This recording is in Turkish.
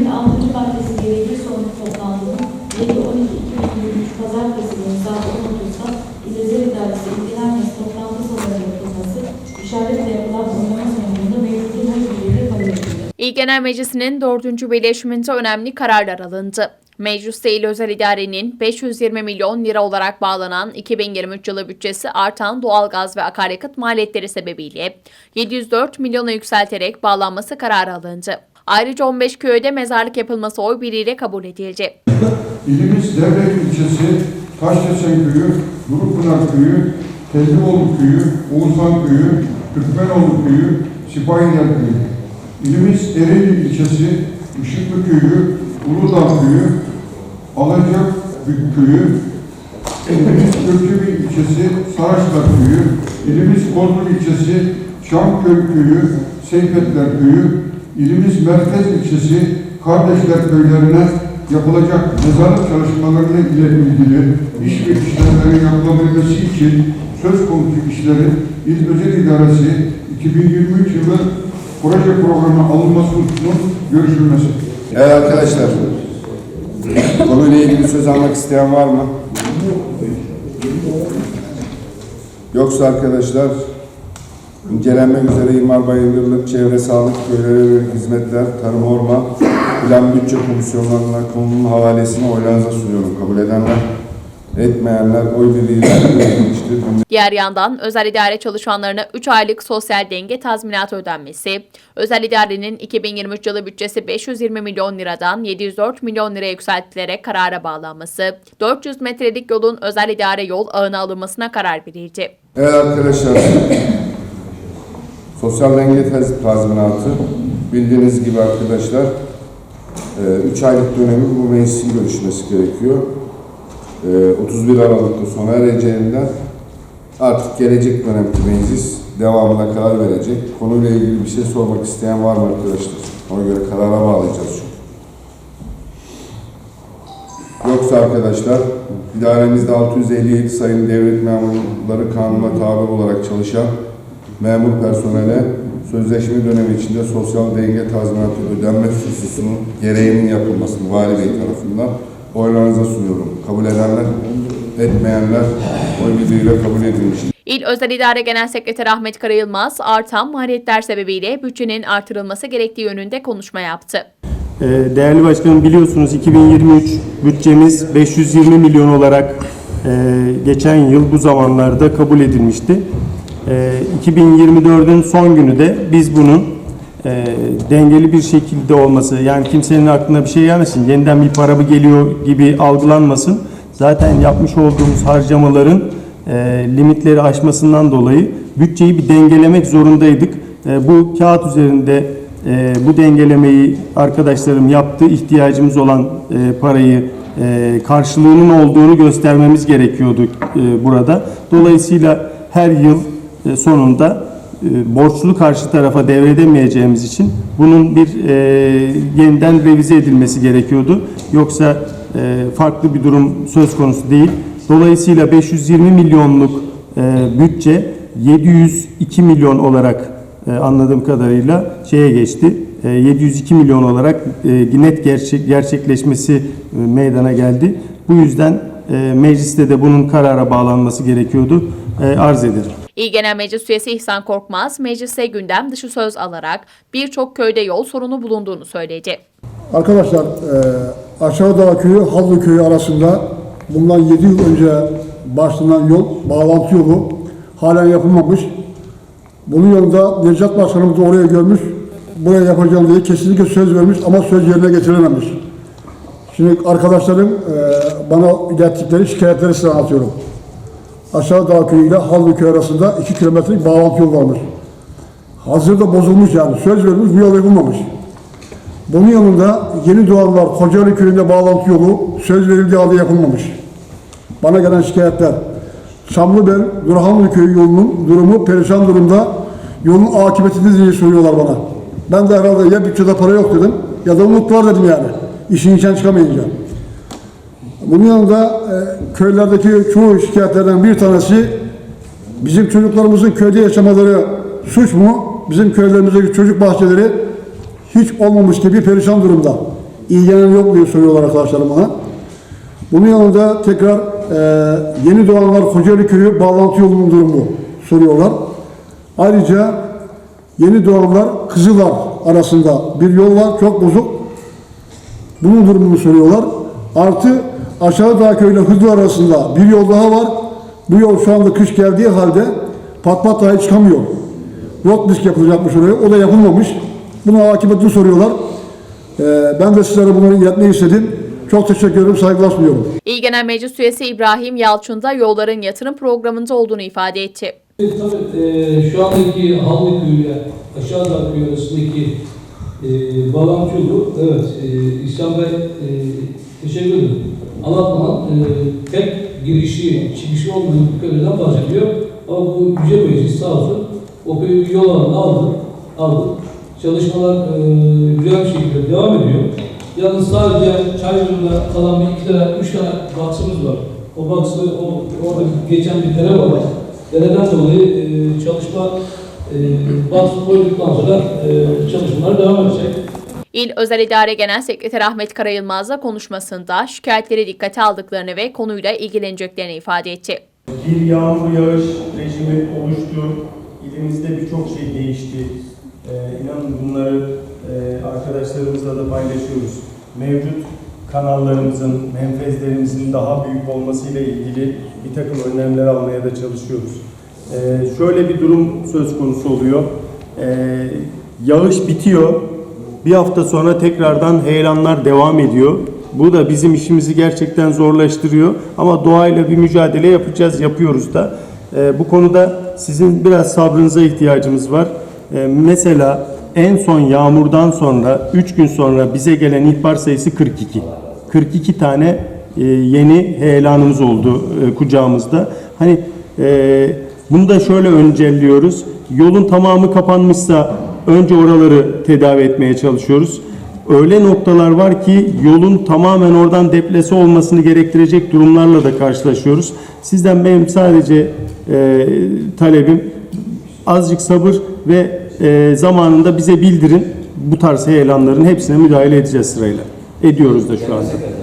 Tümlerin 6. maddesi gereği sonraki toplantının 7-12-2023 Pazartesi günü saat 10.30'da İzlezer İdaresi İlgiler Meclisi toplantı salonunda yapılması, işaretle yapılan oynama sonucunda birliğiyle kabul edildi. İl Genel Meclisi'nin 4. birleşiminde önemli kararlar alındı. Mecliste İl Özel İdare'nin 520 milyon lira olarak bağlanan 2023 yılı bütçesi artan doğalgaz ve akaryakıt maliyetleri sebebiyle 704 milyona yükselterek bağlanması kararı alındı. Ayrıca 15 köyde mezarlık yapılması oy birliğiyle kabul edildi. İlimiz Devrek ilçesi, Taşdesen köyü, Durupınar köyü, Tellioğlu köyü, Oğuzhan köyü, Türkmenoğlu köyü, Sipahiler köyü. İlimiz Ereğli ilçesi, Işıklı köyü, Uludağ köyü, Alacakbük köyü, İlimiz Gökçebi ilçesi, Saraçlar köyü, İlimiz Kozlu ilçesi, Şamköy köyü, Seyfetler köyü, İlimiz Merkez ilçesi, Kardeşler köylerine yapılacak mezarlık çalışmalarıyla ile ilgili iş ve işlemlerin yapılabilmesi için söz konusu işlerin İl Özel İdaresi 2023 yılı proje programına alınması hususunun görüşülmesi. Evet arkadaşlar, konuyla ilgili söz almak isteyen var mı? Yoksa arkadaşlar, incelenmek üzere İmar Bayındırlık, Çevre Sağlık, Köylere Hizmetler, Tarım Orman, Plan Bütçe Komisyonlarına konunun havalesini oylarınıza sunuyorum. Kabul edenler, etmeyenler oy birliğiyle. Diğer yandan özel idare çalışanlarına 3 aylık sosyal denge tazminatı ödenmesi, özel idarenin 2023 yılı bütçesi 520 milyon liradan 704 milyon liraya yükseltilerek karara bağlanması, 400 metrelik yolun özel idare yol ağına alınmasına karar verildi. Evet arkadaşlar, sosyal denge taz- tazminatı bildiğiniz gibi arkadaşlar 3 aylık dönemi bu meclisin görüşmesi gerekiyor. E, 31 Aralık'ta sona ereceğinden artık gelecek dönemki meclis devamına karar verecek. Konuyla ilgili bir şey sormak isteyen var mı arkadaşlar? Ona göre karara bağlayacağız çünkü. Yoksa arkadaşlar, idaremizde 657 sayın devlet memurları kanuna tabi olarak çalışan memur personele sözleşme dönemi içinde sosyal denge tazminatı ödenmesi hususunun gereğinin yapılmasını Vali Bey tarafından oylarınıza sunuyorum. Kabul edenler, etmeyenler oy birliğiyle kabul edilmiştir. İl Özel İdare Genel Sekreteri Ahmet Karayılmaz, artan maliyetler sebebiyle bütçenin artırılması gerektiği yönünde konuşma yaptı. Ee, Değerli Başkanım biliyorsunuz 2023 bütçemiz 520 milyon olarak e, geçen yıl bu zamanlarda kabul edilmişti. E, 2024'ün son günü de biz bunun e, dengeli bir şekilde olması yani kimsenin aklına bir şey gelmesin yeniden bir para mı geliyor gibi algılanmasın. Zaten yapmış olduğumuz harcamaların e, limitleri aşmasından dolayı bütçeyi bir dengelemek zorundaydık. E, bu kağıt üzerinde e, bu dengelemeyi arkadaşlarım yaptı. İhtiyacımız olan e, parayı e, karşılığının olduğunu göstermemiz gerekiyordu e, burada. Dolayısıyla her yıl sonunda e, borçlu karşı tarafa devredemeyeceğimiz için bunun bir e, yeniden revize edilmesi gerekiyordu. Yoksa e, farklı bir durum söz konusu değil. Dolayısıyla 520 milyonluk e, bütçe 702 milyon olarak e, anladığım kadarıyla şeye geçti. E, 702 milyon olarak e, net gerçek, gerçekleşmesi e, meydana geldi. Bu yüzden e, mecliste de bunun karara bağlanması gerekiyordu. E, arz ederim. İl Genel Meclis Üyesi İhsan Korkmaz, meclise gündem dışı söz alarak birçok köyde yol sorunu bulunduğunu söyledi. Arkadaşlar, e, Aşağıdağ Köyü, Hallı Köyü arasında bundan 7 yıl önce başlanan yol, bağlantı yolu halen yapılmamış. Bunun yanında Necat Başkanımız da oraya görmüş, buraya yapacağım diye kesinlikle söz vermiş ama söz yerine getirememiş. Şimdi arkadaşlarım e, bana ilettikleri şikayetleri size anlatıyorum. Aşağıdağ Köyü ile Hallı Köyü arasında 2 kilometrelik bağlantı yolu varmış. Hazırda bozulmuş yani, söz verilmiş, bu yol yapılmamış. Bunun yanında yeni doğanlar Kocaeli köyünde bağlantı yolu söz verildiği halde yapılmamış. Bana gelen şikayetler. Çamlıbel, Durhanlı köyü yolunun durumu perişan durumda. Yolun akıbeti diye soruyorlar bana. Ben de herhalde ya bütçede para yok dedim ya da unuttular dedim yani. İşin içinden çıkamayınca. Bunun yanında e, köylerdeki çoğu şikayetlerden bir tanesi bizim çocuklarımızın köyde yaşamaları suç mu? Bizim köylerimizdeki çocuk bahçeleri hiç olmamış gibi perişan durumda. ilgilenen yok diye soruyorlar arkadaşlarım bana. Bunun yanında tekrar e, yeni doğanlar Kocaeli Köyü bağlantı yolunun durumu soruyorlar. Ayrıca yeni doğanlar Kızılar arasında bir yol var çok bozuk. Bunun durumunu soruyorlar. Artı aşağı dağ köyüyle Hızlı arasında bir yol daha var. Bu yol şu anda kış geldiği halde pat pat dahi çıkamıyor. Rot disk yapılacakmış oraya. O da yapılmamış. Buna akıbetini soruyorlar. Ee, ben de sizlere bunları iletmeyi istedim. Çok teşekkür ederim. Saygılar sunuyorum. İl Genel Meclis Üyesi İbrahim Yalçın da yolların yatırım programında olduğunu ifade etti. Tabii e, şu andaki Havlı Köyü ile Aşağı Dağ Köyü arasındaki e, bağlantı yolu, evet e, İhsan Bey e, teşekkür ederim. Anlatman e, pek girişi, çıkışı olmayan bir köyden bahsediyor. Ama bu Yüce Meclis sağ olsun o köyü bir yol alanı aldı, aldı. Çalışmalar e, güzel bir şekilde devam ediyor. Yalnız sadece Çayırı'nda kalan bir iki tane, üç tane baksımız var. O baksı, o, orada geçen bir dere var. Dereden dolayı e, çalışma e, baksı koyduktan sonra e, çalışmalar devam edecek. İl Özel İdare Genel Sekreteri Ahmet Karayılmaz da konuşmasında şikayetleri dikkate aldıklarını ve konuyla ilgileneceklerini ifade etti. Bir yağmur yağış rejimi oluştu. İlimizde birçok şey değişti. Ee, inanın bunları e, arkadaşlarımızla da paylaşıyoruz. Mevcut kanallarımızın, menfezlerimizin daha büyük olmasıyla ilgili bir takım önlemler almaya da çalışıyoruz. Ee, şöyle bir durum söz konusu oluyor. Ee, yağış bitiyor. Bir hafta sonra tekrardan heyelanlar devam ediyor. Bu da bizim işimizi gerçekten zorlaştırıyor. Ama doğayla bir mücadele yapacağız, yapıyoruz da. Ee, bu konuda sizin biraz sabrınıza ihtiyacımız var. Ee, mesela en son yağmurdan sonra 3 gün sonra bize gelen ihbar sayısı 42. 42 tane e, yeni heyelanımız oldu e, kucağımızda. Hani e, bunu da şöyle öncelliyoruz. Yolun tamamı kapanmışsa önce oraları tedavi etmeye çalışıyoruz. Öyle noktalar var ki yolun tamamen oradan deplese olmasını gerektirecek durumlarla da karşılaşıyoruz. Sizden benim sadece e, talebim azıcık sabır ve e, zamanında bize bildirin. Bu tarz heyelanların hepsine müdahale edeceğiz sırayla. Ediyoruz da şu anda.